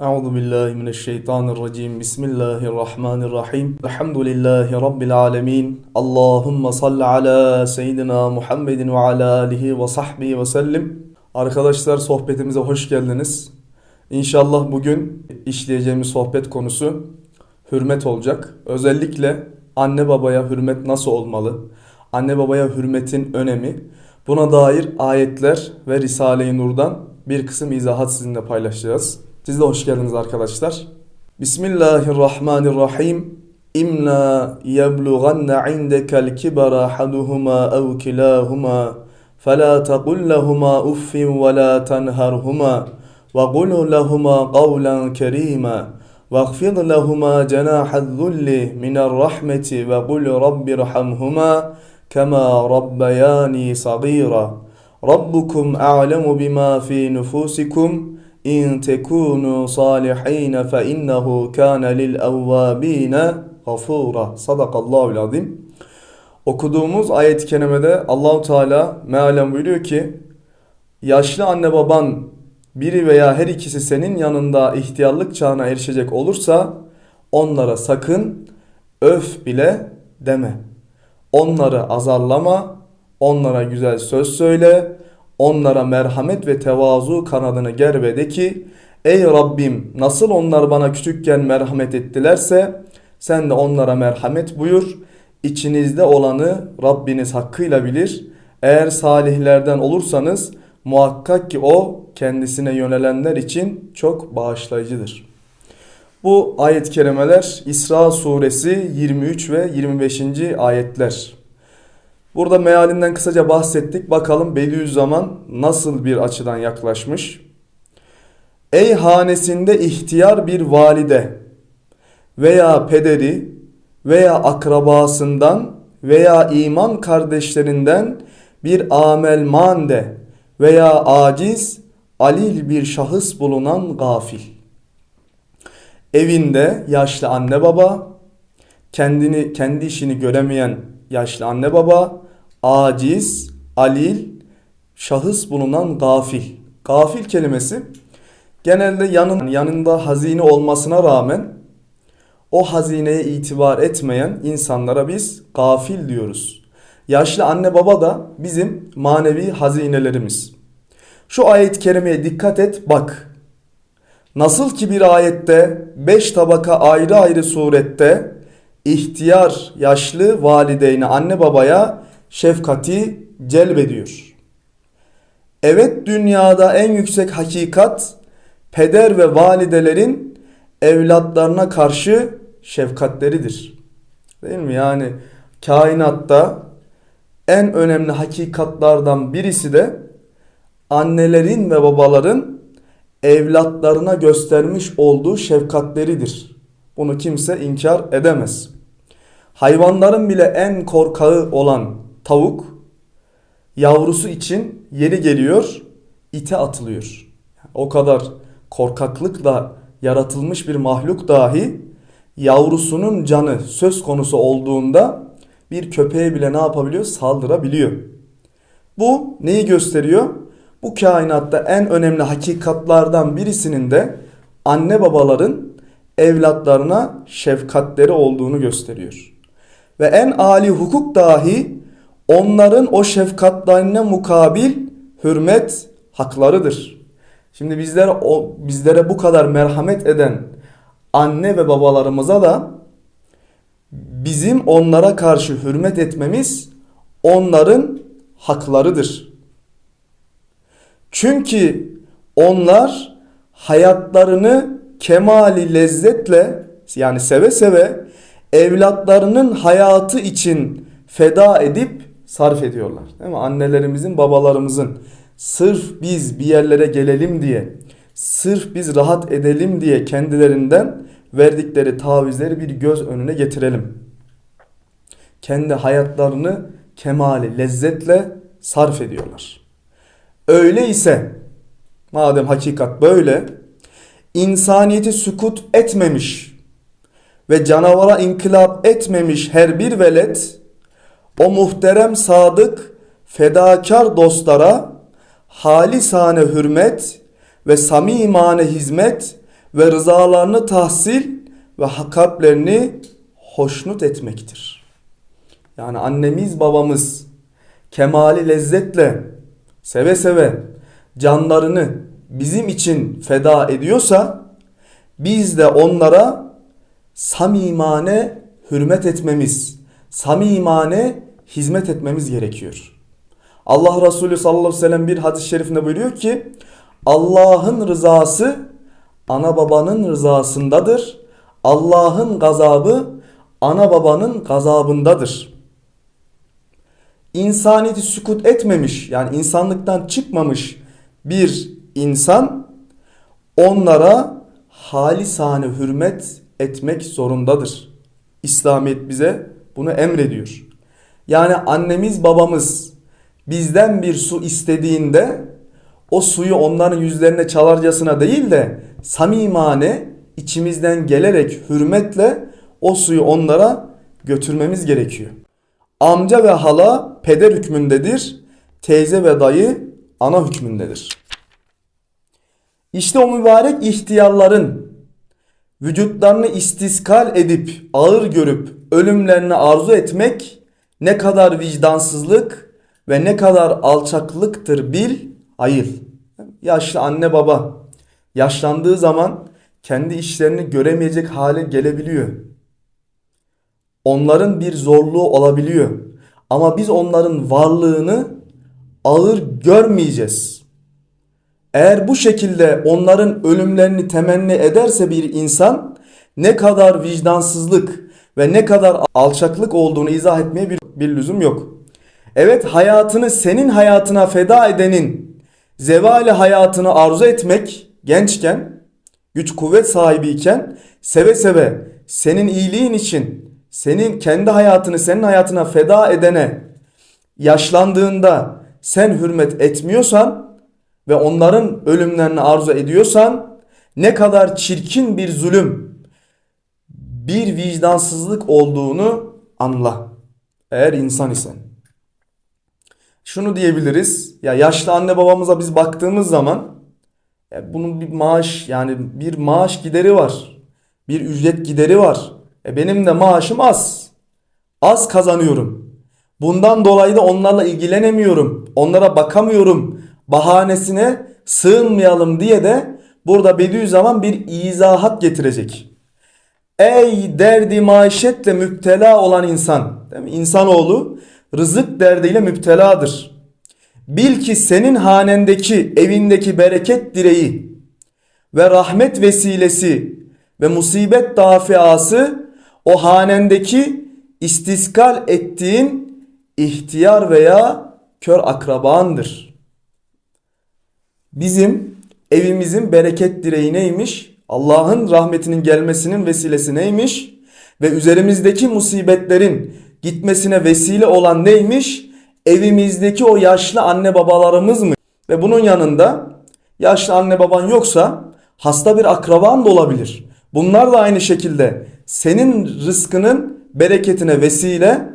أعوذ بالله من الشيطان الرجيم بسم الله الرحمن الرحيم الحمد لله رب العالمين اللهم صل على سيدنا محمد وعلى آله وصحبه وسلم Arkadaşlar sohbetimize hoş geldiniz. İnşallah bugün işleyeceğimiz sohbet konusu hürmet olacak. Özellikle anne babaya hürmet nasıl olmalı? Anne babaya hürmetin önemi. Buna dair ayetler ve Risale-i Nur'dan bir kısım izahat sizinle paylaşacağız. Siz de hoş geldiniz arkadaşlar. Bismillahirrahmanirrahim. İmna yeblughanna indekel kibara ahaduhuma ev kilahuma فلا تقل لهما اف ولا تنهرهما وقل لهما قولا كريما واخفض لهما جناح الذل من الرحمة وقل رب ارحمهما كما ربياني صغيرا ربكم أعلم بما في نفوسكم in tekunu salihin fe innehu kana lil evvabine gafura. Sadakallahu azim. Okuduğumuz ayet-i kerimede Allahu Teala mealen buyuruyor ki yaşlı anne baban biri veya her ikisi senin yanında ihtiyarlık çağına erişecek olursa onlara sakın öf bile deme. Onları azarlama, onlara güzel söz söyle, onlara merhamet ve tevazu kanadını ger ve de ki ey Rabbim nasıl onlar bana küçükken merhamet ettilerse sen de onlara merhamet buyur. İçinizde olanı Rabbiniz hakkıyla bilir. Eğer salihlerden olursanız muhakkak ki o kendisine yönelenler için çok bağışlayıcıdır. Bu ayet-i kerimeler İsra suresi 23 ve 25. ayetler. Burada mealinden kısaca bahsettik. Bakalım Bediüzzaman nasıl bir açıdan yaklaşmış. Ey hanesinde ihtiyar bir valide veya pederi veya akrabasından veya iman kardeşlerinden bir amelmande veya aciz, alil bir şahıs bulunan gafil. Evinde yaşlı anne baba, kendini kendi işini göremeyen yaşlı anne baba, aciz, alil, şahıs bulunan gafil. Gafil kelimesi genelde yanın, yanında hazine olmasına rağmen o hazineye itibar etmeyen insanlara biz gafil diyoruz. Yaşlı anne baba da bizim manevi hazinelerimiz. Şu ayet-i kerimeye dikkat et bak. Nasıl ki bir ayette beş tabaka ayrı ayrı surette ihtiyar yaşlı valideyne anne babaya şefkati celbediyor. Evet dünyada en yüksek hakikat peder ve validelerin evlatlarına karşı şefkatleridir. Değil mi? Yani kainatta en önemli hakikatlardan birisi de annelerin ve babaların evlatlarına göstermiş olduğu şefkatleridir. Bunu kimse inkar edemez. Hayvanların bile en korkağı olan tavuk yavrusu için yeri geliyor ite atılıyor. O kadar korkaklıkla yaratılmış bir mahluk dahi yavrusunun canı söz konusu olduğunda bir köpeğe bile ne yapabiliyor? Saldırabiliyor. Bu neyi gösteriyor? Bu kainatta en önemli hakikatlardan birisinin de anne babaların evlatlarına şefkatleri olduğunu gösteriyor. Ve en âli hukuk dahi onların o şefkatlerine mukabil hürmet haklarıdır. Şimdi bizler o bizlere bu kadar merhamet eden anne ve babalarımıza da bizim onlara karşı hürmet etmemiz onların haklarıdır. Çünkü onlar hayatlarını kemali lezzetle yani seve seve evlatlarının hayatı için feda edip sarf ediyorlar. Değil mi? Annelerimizin, babalarımızın sırf biz bir yerlere gelelim diye, sırf biz rahat edelim diye kendilerinden verdikleri tavizleri bir göz önüne getirelim. Kendi hayatlarını kemali, lezzetle sarf ediyorlar. Öyle ise madem hakikat böyle insaniyeti sükut etmemiş ve canavara inkılap etmemiş her bir velet o muhterem sadık fedakar dostlara halisane hürmet ve samimane hizmet ve rızalarını tahsil ve kalplerini hoşnut etmektir. Yani annemiz babamız kemali lezzetle seve seve canlarını bizim için feda ediyorsa biz de onlara samimane hürmet etmemiz, samimane hizmet etmemiz gerekiyor. Allah Resulü sallallahu aleyhi ve sellem bir hadis-i şerifinde buyuruyor ki Allah'ın rızası ana babanın rızasındadır. Allah'ın gazabı ana babanın gazabındadır. İnsaniyeti sükut etmemiş yani insanlıktan çıkmamış bir insan onlara halisane hürmet etmek zorundadır. İslamiyet bize bunu emrediyor. Yani annemiz babamız bizden bir su istediğinde o suyu onların yüzlerine çalarcasına değil de samimane içimizden gelerek hürmetle o suyu onlara götürmemiz gerekiyor. Amca ve hala peder hükmündedir. Teyze ve dayı ana hükmündedir. İşte o mübarek ihtiyarların vücutlarını istiskal edip ağır görüp ölümlerini arzu etmek ne kadar vicdansızlık ve ne kadar alçaklıktır bil ayıl. Yaşlı anne baba yaşlandığı zaman kendi işlerini göremeyecek hale gelebiliyor. Onların bir zorluğu olabiliyor. Ama biz onların varlığını ağır görmeyeceğiz. Eğer bu şekilde onların ölümlerini temenni ederse bir insan ne kadar vicdansızlık ve ne kadar alçaklık olduğunu izah etmeye bir, bir lüzum yok. Evet hayatını senin hayatına feda edenin zevali hayatını arzu etmek gençken, güç kuvvet sahibiyken seve seve senin iyiliğin için senin kendi hayatını senin hayatına feda edene yaşlandığında sen hürmet etmiyorsan ve onların ölümlerini arzu ediyorsan ne kadar çirkin bir zulüm, bir vicdansızlık olduğunu anla. Eğer insan isen. Şunu diyebiliriz. Ya yaşlı anne babamıza biz baktığımız zaman ya bunun bir maaş yani bir maaş gideri var. Bir ücret gideri var. E benim de maaşım az. Az kazanıyorum. Bundan dolayı da onlarla ilgilenemiyorum. Onlara bakamıyorum. Bahanesine sığınmayalım diye de burada Bediüzzaman bir izahat getirecek. Ey derdi maişetle müptela olan insan. Değil mi? İnsanoğlu rızık derdiyle müpteladır. Bil ki senin hanendeki, evindeki bereket direği ve rahmet vesilesi ve musibet dafiası o hanendeki istiskal ettiğin ihtiyar veya kör akrabandır. Bizim evimizin bereket direği neymiş? Allah'ın rahmetinin gelmesinin vesilesi neymiş? Ve üzerimizdeki musibetlerin gitmesine vesile olan neymiş? Evimizdeki o yaşlı anne babalarımız mı? Ve bunun yanında yaşlı anne baban yoksa hasta bir akraban da olabilir. Bunlar da aynı şekilde senin rızkının bereketine vesile,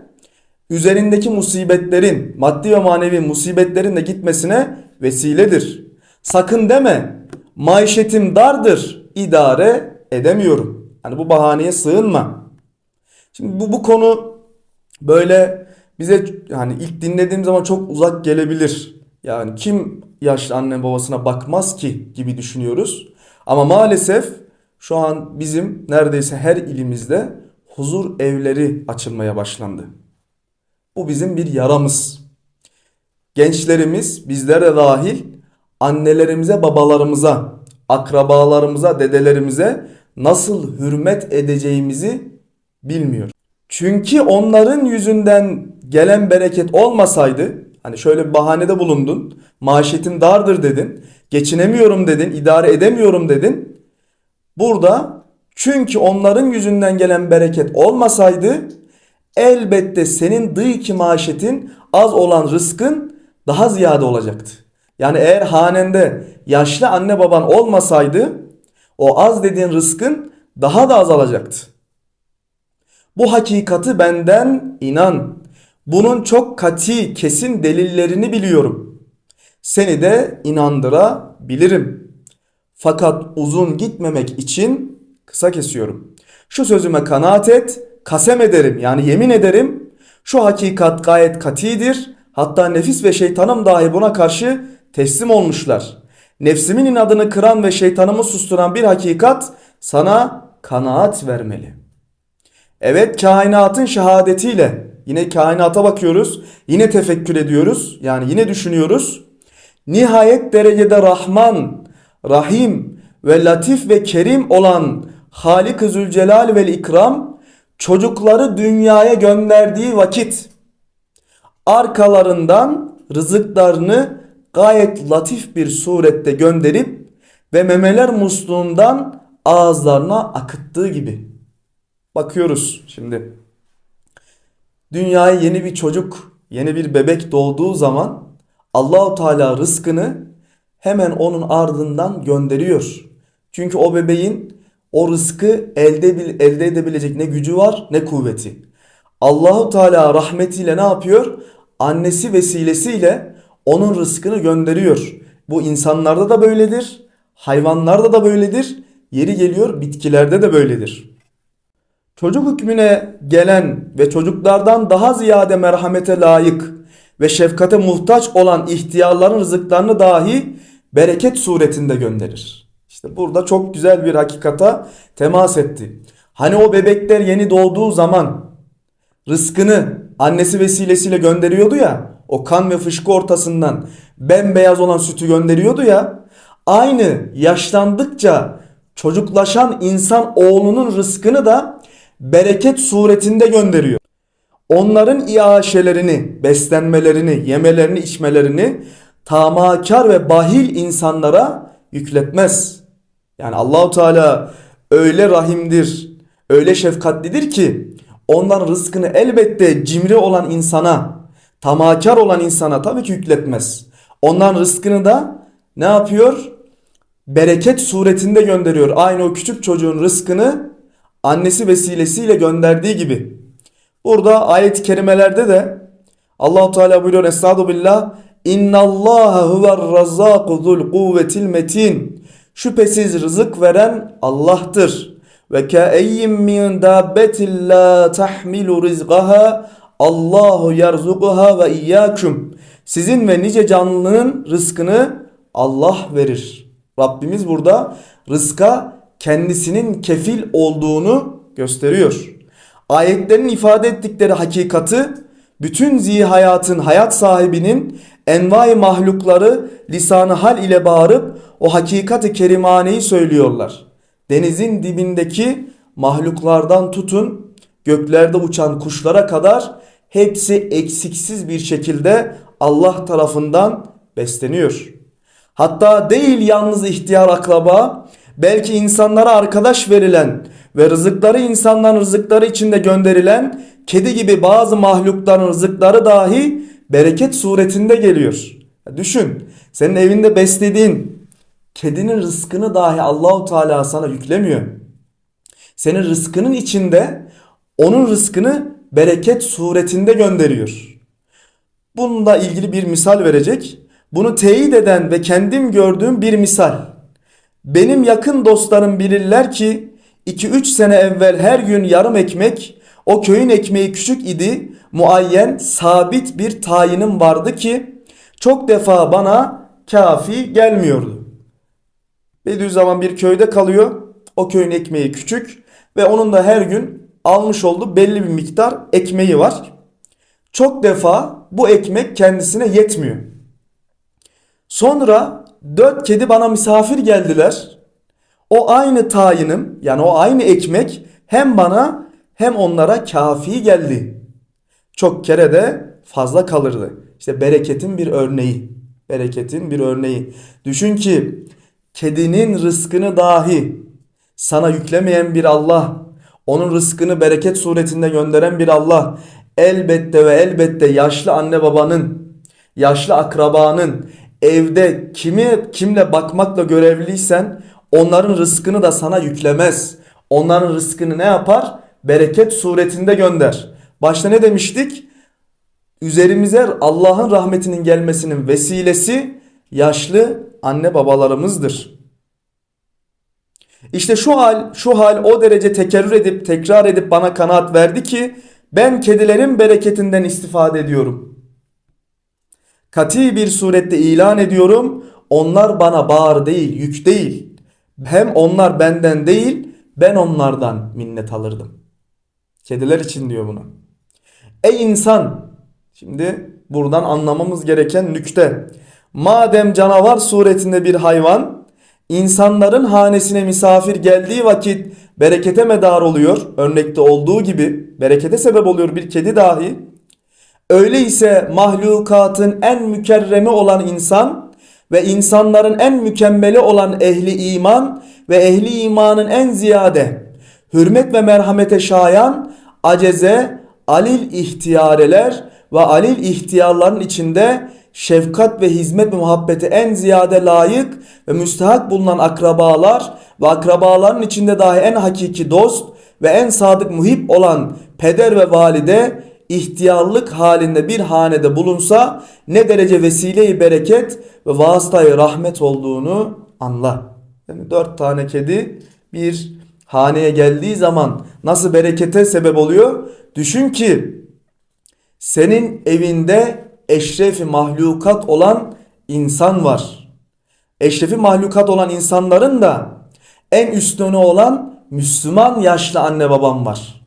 üzerindeki musibetlerin, maddi ve manevi musibetlerin de gitmesine vesiledir. Sakın deme, maişetim dardır, idare edemiyorum. Hani bu bahaneye sığınma. Şimdi bu, bu konu böyle bize hani ilk dinlediğim zaman çok uzak gelebilir. Yani kim yaşlı anne babasına bakmaz ki gibi düşünüyoruz. Ama maalesef şu an bizim neredeyse her ilimizde huzur evleri açılmaya başlandı. Bu bizim bir yaramız. Gençlerimiz bizler de dahil annelerimize, babalarımıza, akrabalarımıza, dedelerimize nasıl hürmet edeceğimizi bilmiyor. Çünkü onların yüzünden gelen bereket olmasaydı, hani şöyle bir bahanede bulundun, maaşetim dardır dedin, geçinemiyorum dedin, idare edemiyorum dedin. Burada çünkü onların yüzünden gelen bereket olmasaydı elbette senin dıyki maaşetin az olan rızkın daha ziyade olacaktı. Yani eğer hanende yaşlı anne baban olmasaydı o az dediğin rızkın daha da azalacaktı. Bu hakikati benden inan. Bunun çok kati kesin delillerini biliyorum. Seni de inandırabilirim. Fakat uzun gitmemek için kısa kesiyorum. Şu sözüme kanaat et, kasem ederim yani yemin ederim. Şu hakikat gayet katidir. Hatta nefis ve şeytanım dahi buna karşı teslim olmuşlar. Nefsimin inadını kıran ve şeytanımı susturan bir hakikat sana kanaat vermeli. Evet kainatın şehadetiyle yine kainata bakıyoruz. Yine tefekkür ediyoruz. Yani yine düşünüyoruz. Nihayet derecede Rahman, Rahim ve Latif ve Kerim olan Halik-ı Zülcelal ve İkram çocukları dünyaya gönderdiği vakit arkalarından rızıklarını gayet latif bir surette gönderip ve memeler musluğundan ağızlarına akıttığı gibi. Bakıyoruz şimdi. Dünyaya yeni bir çocuk, yeni bir bebek doğduğu zaman Allahu Teala rızkını hemen onun ardından gönderiyor. Çünkü o bebeğin o rızkı elde elde edebilecek ne gücü var ne kuvveti. Allahu Teala rahmetiyle ne yapıyor? Annesi vesilesiyle onun rızkını gönderiyor. Bu insanlarda da böyledir, hayvanlarda da böyledir, yeri geliyor bitkilerde de böyledir. Çocuk hükmüne gelen ve çocuklardan daha ziyade merhamete layık ve şefkate muhtaç olan ihtiyarların rızıklarını dahi bereket suretinde gönderir. İşte burada çok güzel bir hakikata temas etti. Hani o bebekler yeni doğduğu zaman rızkını annesi vesilesiyle gönderiyordu ya, o kan ve fışkı ortasından bembeyaz olan sütü gönderiyordu ya, aynı yaşlandıkça çocuklaşan insan oğlunun rızkını da bereket suretinde gönderiyor. Onların iaşelerini, beslenmelerini, yemelerini, içmelerini tamakar ve bahil insanlara yükletmez. Yani Allahu Teala öyle rahimdir, öyle şefkatlidir ki ondan rızkını elbette cimri olan insana, tamakar olan insana tabii ki yükletmez. Ondan rızkını da ne yapıyor? Bereket suretinde gönderiyor. Aynı o küçük çocuğun rızkını annesi vesilesiyle gönderdiği gibi. Burada ayet-i kerimelerde de Allahu Teala buyuruyor Estağdu billah İnna Allah huver razzaku zul kuvvetil metin. Şüphesiz rızık veren Allah'tır. Ve ka'eyyin min dabbetin la tahmilu rizqaha Allahu yerzuquha ve iyyakum. Sizin ve nice canlının rızkını Allah verir. Rabbimiz burada rızka kendisinin kefil olduğunu gösteriyor. Ayetlerin ifade ettikleri hakikati bütün zihayatın hayat sahibinin envai mahlukları lisanı hal ile bağırıp o hakikati kerimaneyi söylüyorlar. Denizin dibindeki mahluklardan tutun göklerde uçan kuşlara kadar hepsi eksiksiz bir şekilde Allah tarafından besleniyor. Hatta değil yalnız ihtiyar akraba belki insanlara arkadaş verilen ve rızıkları insanların rızıkları içinde gönderilen kedi gibi bazı mahlukların rızıkları dahi bereket suretinde geliyor. Düşün senin evinde beslediğin kedinin rızkını dahi Allahu Teala sana yüklemiyor. Senin rızkının içinde onun rızkını bereket suretinde gönderiyor. Bununla ilgili bir misal verecek. Bunu teyit eden ve kendim gördüğüm bir misal. Benim yakın dostlarım bilirler ki 2-3 sene evvel her gün yarım ekmek o köyün ekmeği küçük idi. Muayyen sabit bir tayinim vardı ki çok defa bana kafi gelmiyordu. Bediüzzaman bir köyde kalıyor. O köyün ekmeği küçük ve onun da her gün almış olduğu belli bir miktar ekmeği var. Çok defa bu ekmek kendisine yetmiyor. Sonra dört kedi bana misafir geldiler. O aynı tayinim yani o aynı ekmek hem bana hem onlara kafi geldi. Çok kere de fazla kalırdı. İşte bereketin bir örneği. Bereketin bir örneği. Düşün ki kedinin rızkını dahi sana yüklemeyen bir Allah, onun rızkını bereket suretinde gönderen bir Allah elbette ve elbette yaşlı anne babanın, yaşlı akrabanın evde kimi kimle bakmakla görevliysen onların rızkını da sana yüklemez. Onların rızkını ne yapar? Bereket suretinde gönder. Başta ne demiştik? Üzerimize Allah'ın rahmetinin gelmesinin vesilesi yaşlı anne babalarımızdır. İşte şu hal, şu hal o derece tekerrür edip tekrar edip bana kanaat verdi ki ben kedilerin bereketinden istifade ediyorum. Kati bir surette ilan ediyorum. Onlar bana bağır değil, yük değil. Hem onlar benden değil, ben onlardan minnet alırdım. Kediler için diyor bunu. Ey insan! Şimdi buradan anlamamız gereken nükte. Madem canavar suretinde bir hayvan, insanların hanesine misafir geldiği vakit berekete medar oluyor. Örnekte olduğu gibi berekete sebep oluyor bir kedi dahi. Öyleyse mahlukatın en mükerremi olan insan ve insanların en mükemmeli olan ehli iman ve ehli imanın en ziyade hürmet ve merhamete şayan aceze, alil ihtiyareler ve alil ihtiyarların içinde şefkat ve hizmet ve muhabbete en ziyade layık ve müstehak bulunan akrabalar ve akrabaların içinde dahi en hakiki dost ve en sadık muhip olan peder ve valide ihtiyarlık halinde bir hanede bulunsa ne derece vesile-i bereket ve vasıtayı rahmet olduğunu anla. Yani dört tane kedi bir haneye geldiği zaman nasıl berekete sebep oluyor? Düşün ki senin evinde eşrefi mahlukat olan insan var. Eşrefi mahlukat olan insanların da en üstünü olan Müslüman yaşlı anne babam var.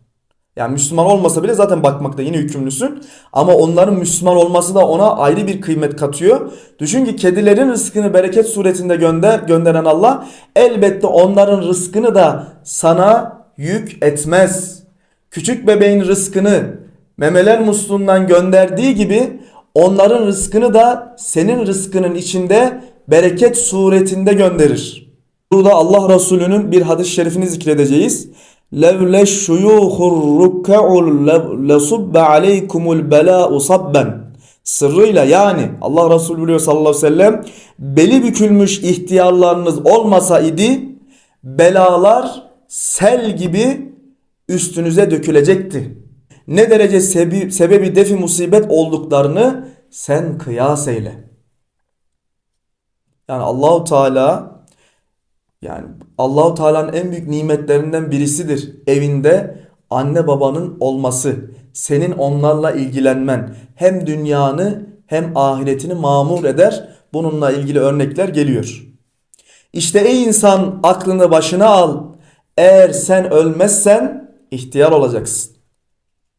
Yani Müslüman olmasa bile zaten bakmakta yine yükümlüsün. Ama onların Müslüman olması da ona ayrı bir kıymet katıyor. Düşün ki kedilerin rızkını bereket suretinde gönder, gönderen Allah elbette onların rızkını da sana yük etmez. Küçük bebeğin rızkını memeler musluğundan gönderdiği gibi onların rızkını da senin rızkının içinde bereket suretinde gönderir. Burada Allah Resulü'nün bir hadis-i şerifini zikredeceğiz. لَوْلَ الشُّيُوخُ الرُّكَّعُ لَصُبَّ عَلَيْكُمُ الْبَلَاءُ صَبًّا Sırrıyla yani Allah Resulü biliyor sallallahu aleyhi ve sellem beli bükülmüş ihtiyarlarınız olmasa idi belalar sel gibi üstünüze dökülecekti. Ne derece sebebi, sebebi defi musibet olduklarını sen kıyas eyle. Yani Allahu Teala yani Allahu Teala'nın en büyük nimetlerinden birisidir. Evinde anne babanın olması, senin onlarla ilgilenmen hem dünyanı hem ahiretini mamur eder. Bununla ilgili örnekler geliyor. İşte ey insan aklını başına al. Eğer sen ölmezsen ihtiyar olacaksın.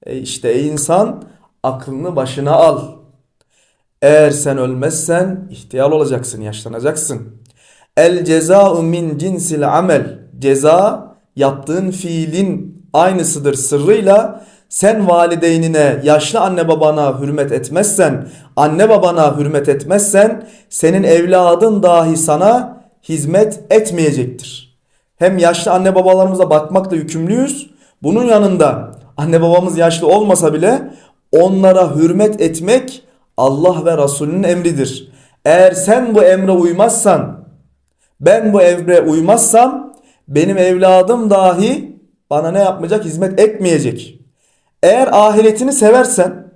E işte insan aklını başına al. Eğer sen ölmezsen ihtiyar olacaksın, yaşlanacaksın. El ceza'u min cinsil amel. Ceza yaptığın fiilin aynısıdır sırrıyla sen valideynine, yaşlı anne babana hürmet etmezsen, anne babana hürmet etmezsen senin evladın dahi sana hizmet etmeyecektir. Hem yaşlı anne babalarımıza bakmakla yükümlüyüz. Bunun yanında anne babamız yaşlı olmasa bile onlara hürmet etmek Allah ve Resulünün emridir. Eğer sen bu emre uymazsan, ben bu emre uymazsam benim evladım dahi bana ne yapmayacak? Hizmet etmeyecek. Eğer ahiretini seversen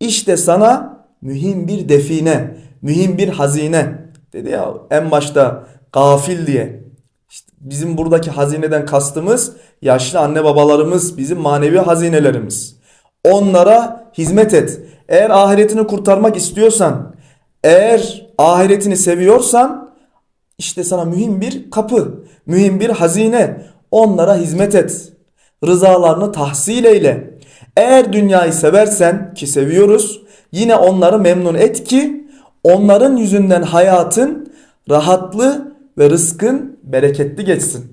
işte sana mühim bir define, mühim bir hazine. Dedi ya en başta gafil diye. İşte bizim buradaki hazineden kastımız yaşlı anne babalarımız, bizim manevi hazinelerimiz. Onlara hizmet et. Eğer ahiretini kurtarmak istiyorsan, eğer ahiretini seviyorsan işte sana mühim bir kapı, mühim bir hazine. Onlara hizmet et. Rızalarını tahsil eyle. Eğer dünyayı seversen ki seviyoruz, yine onları memnun et ki onların yüzünden hayatın rahatlı ve rızkın bereketli geçsin.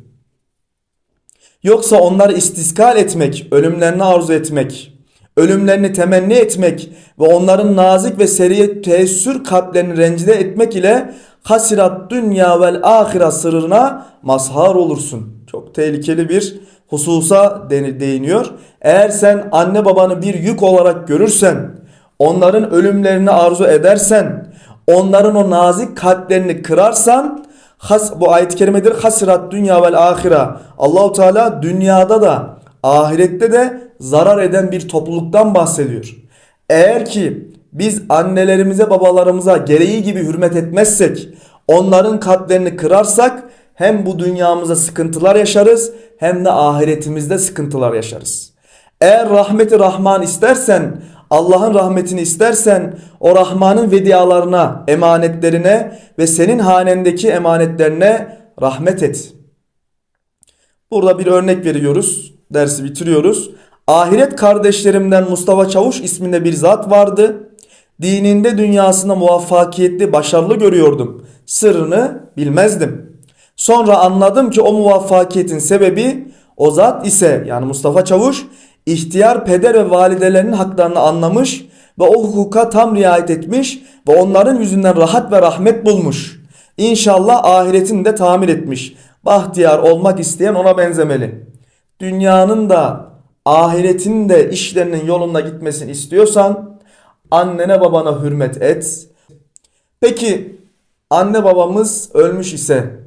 Yoksa onları istiskal etmek, ölümlerini arzu etmek, ölümlerini temenni etmek ve onların nazik ve seri teessür kalplerini rencide etmek ile hasirat dünya vel ahiret sırrına mazhar olursun. Çok tehlikeli bir hususa değiniyor. Eğer sen anne babanı bir yük olarak görürsen, onların ölümlerini arzu edersen, onların o nazik kalplerini kırarsan, has, bu ayet-i kerimedir. Hasirat dünya vel ahira. Allahu Teala dünyada da ahirette de zarar eden bir topluluktan bahsediyor. Eğer ki biz annelerimize babalarımıza gereği gibi hürmet etmezsek, onların kalplerini kırarsak hem bu dünyamızda sıkıntılar yaşarız hem de ahiretimizde sıkıntılar yaşarız. Eğer rahmeti Rahman istersen, Allah'ın rahmetini istersen o Rahman'ın vediyalarına, emanetlerine ve senin hanendeki emanetlerine rahmet et. Burada bir örnek veriyoruz. Dersi bitiriyoruz. Ahiret kardeşlerimden Mustafa Çavuş isminde bir zat vardı. Dininde dünyasında muvaffakiyetli, başarılı görüyordum. Sırrını bilmezdim. Sonra anladım ki o muvaffakiyetin sebebi o zat ise yani Mustafa Çavuş ihtiyar peder ve validelerinin haklarını anlamış ve o hukuka tam riayet etmiş ve onların yüzünden rahat ve rahmet bulmuş. İnşallah ahiretini de tamir etmiş. Bahtiyar olmak isteyen ona benzemeli. Dünyanın da ahiretin de işlerinin yolunda gitmesini istiyorsan annene babana hürmet et. Peki anne babamız ölmüş ise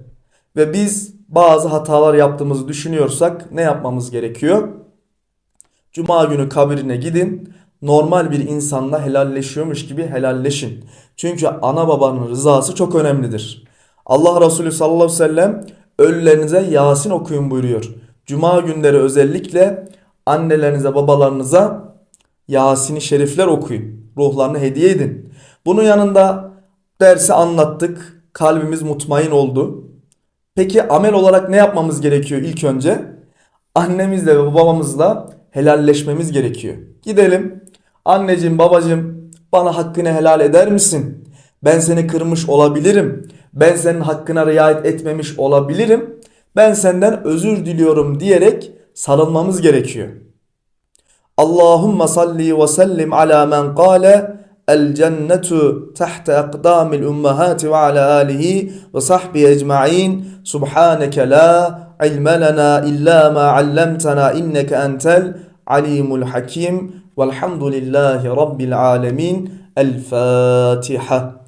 ve biz bazı hatalar yaptığımızı düşünüyorsak ne yapmamız gerekiyor? Cuma günü kabirine gidin. Normal bir insanla helalleşiyormuş gibi helalleşin. Çünkü ana babanın rızası çok önemlidir. Allah Resulü sallallahu aleyhi ve sellem ölülerinize Yasin okuyun buyuruyor. Cuma günleri özellikle annelerinize babalarınıza Yasin-i Şerifler okuyun. Ruhlarını hediye edin. Bunun yanında dersi anlattık. Kalbimiz mutmain oldu. Peki amel olarak ne yapmamız gerekiyor ilk önce? Annemizle ve babamızla helalleşmemiz gerekiyor. Gidelim. Anneciğim, babacığım bana hakkını helal eder misin? Ben seni kırmış olabilirim. Ben senin hakkına riayet etmemiş olabilirim. Ben senden özür diliyorum diyerek sarılmamız gerekiyor. Allahümme salli ve sellim ala men kâle الجنة تحت أقدام الأمهات وعلى آله وصحبه أجمعين. سبحانك لا علم لنا إلا ما علمتنا إنك أنت العليم الحكيم. والحمد لله رب العالمين. الفاتحة.